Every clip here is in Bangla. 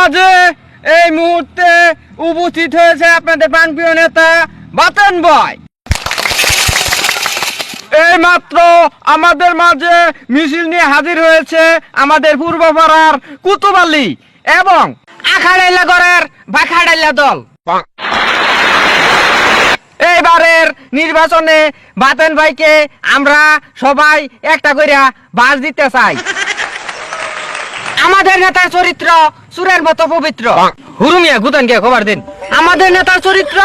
মাঝে এই মুহূর্তে উপস্থিত হয়েছে আপনাদের প্রাণপ্রিয় নেতা বাতেন ভাই এই মাত্র আমাদের মাঝে মিছিল নিয়ে হাজির হয়েছে আমাদের পূর্বপাড়ার কুতুবালি এবং আখাড়াইলা গড়ের দল। এইবারের নির্বাচনে বাতেন ভাইকে আমরা সবাই একটা কইরা বাস দিতে চাই। আমাদের নেতার চরিত্র সুরের মতো পবিত্র। হুরুমিয়া গুতন কে খবর দিন। আমাদের নেতার চরিত্র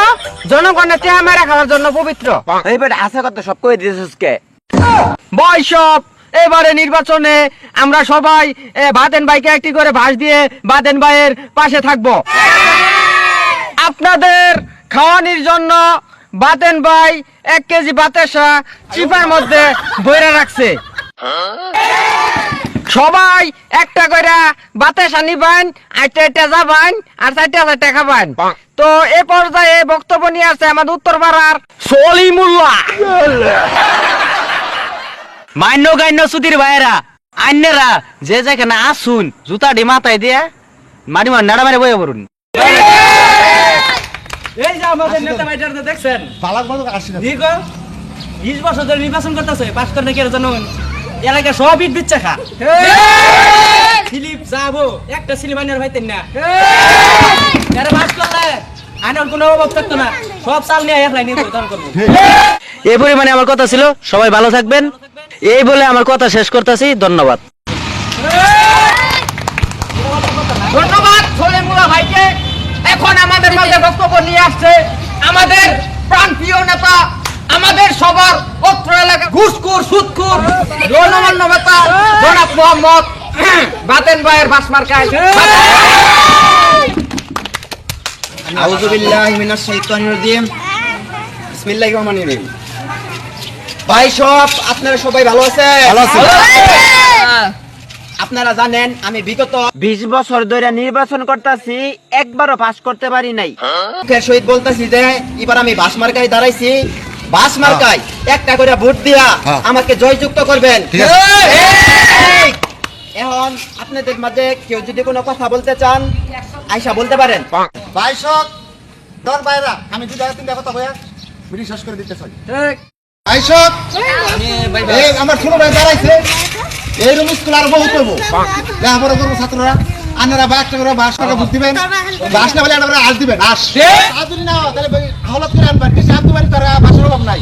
জনগণের চেহারা খাওয়ার জন্য পবিত্র। এই বেটা আছে কথা সব কই দিয়েছিস কে বয়সব এবারে নির্বাচনে আমরা সবাই এ, বাতেন ভাইকে একটি করে ভাস দিয়ে বাতেন ভাইয়ের পাশে থাকব। আপনাদের খাওয়ানির জন্য বাতেন ভাই এক কেজি বাতাসা চিপার মধ্যে বইরা রাখছে। সবাই একটা কইরা বাতেসা নিবেন আইটা আইটা যাবেন আর চারটা চারটা খাবেন তো এ পর্যায়ে বক্তব্য নিয়ে আসছে আমাদের উত্তর পাড়ার সলিমুল্লাহ। মান্য গান্য সুধীর ভাইরা আন্যরা যে যেখানে আসুন জুতা ডি মাথায় দিয়ে মারি মার নাড়া মারে বয়ে পড়ুন। এই যে আমাদের নেতা ভাইটার দেখছেন পালাক বাদক আসি না। দীর্ঘ বিশ বছর ধরে নির্বাচন করতেছে করে নাকি এলাকা সব ইট বিচ্ছে খা। একটা স্লিপ আনার ভাইতেন না আরে পাস করলে আনার কোনো অভাব থাকতো না। সব চাল নিয়ে একলাই নিয়ে দান করব। এই! পরিমাণে আমার কথা ছিল সবাই ভালো থাকবেন। এই বলে আমার কথা শেষ করতেছি ধন্যবাদ। ধন্যবাদ সলিমুল্লাহ ভাইকে। এখন আমাদের মাঝে বক্তব্য নিয়ে আসছে আমাদের প্রাণপ্রিয় নেতা আমাদের সবার অত্র এলাকা ঘুষখোর সুদখোর গণমান্য নেতা জনাব মোহাম্মদ বাতেন ভাইয়ের বাসমার্কায় আউযু বিল্লাহি মিনাশ শাইতানির রাজিম। বিসমিল্লাহির রহমানির রহিম। ভাই সব আপনারা সবাই ভালো আছেন? ভালো আপনারা জানেন আমি বিগত বিশ বছর ধরে নির্বাচন করতেছি একবারও পাস করতে পারি নাই। সহিত বলতেছি যে এবার আমি বাস মার্কায় দাঁড়াইছি। বাস মার্কায় একটা করে ভোট দিয়া আমাকে জয়যুক্ত করবেন। এই! এখন আপনাদের মাঝে কেউ যদি কোনো কথা বলতে চান আয়সা বলতে পারেন। বাইশক দর বাইরা আমি দুই জায়গা তিন কথা বয়া মিটিং শেষ করে দিতে চাই। বাইশক এই আমার ছোট ভাই দাঁড়াইছে এইরকম স্কুল আর বহু করব। লেখাপড়া করব ছাত্ররা আনারা বা একটা করে বাস টাকা ভোট দিবেন বাস না বলে আস দিবেন। আস না তাহলে হাওলাত করে আনবেন বেশি আনতে পারি তারা বাসের অভাব নাই।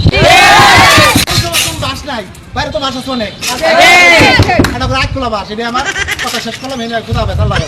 বাস নাই বাইরে তো বাস আছে অনেক। এটা করলাম এটা আমার কথা শেষ করলাম নিয়ে কোথাও বেতাল লাগে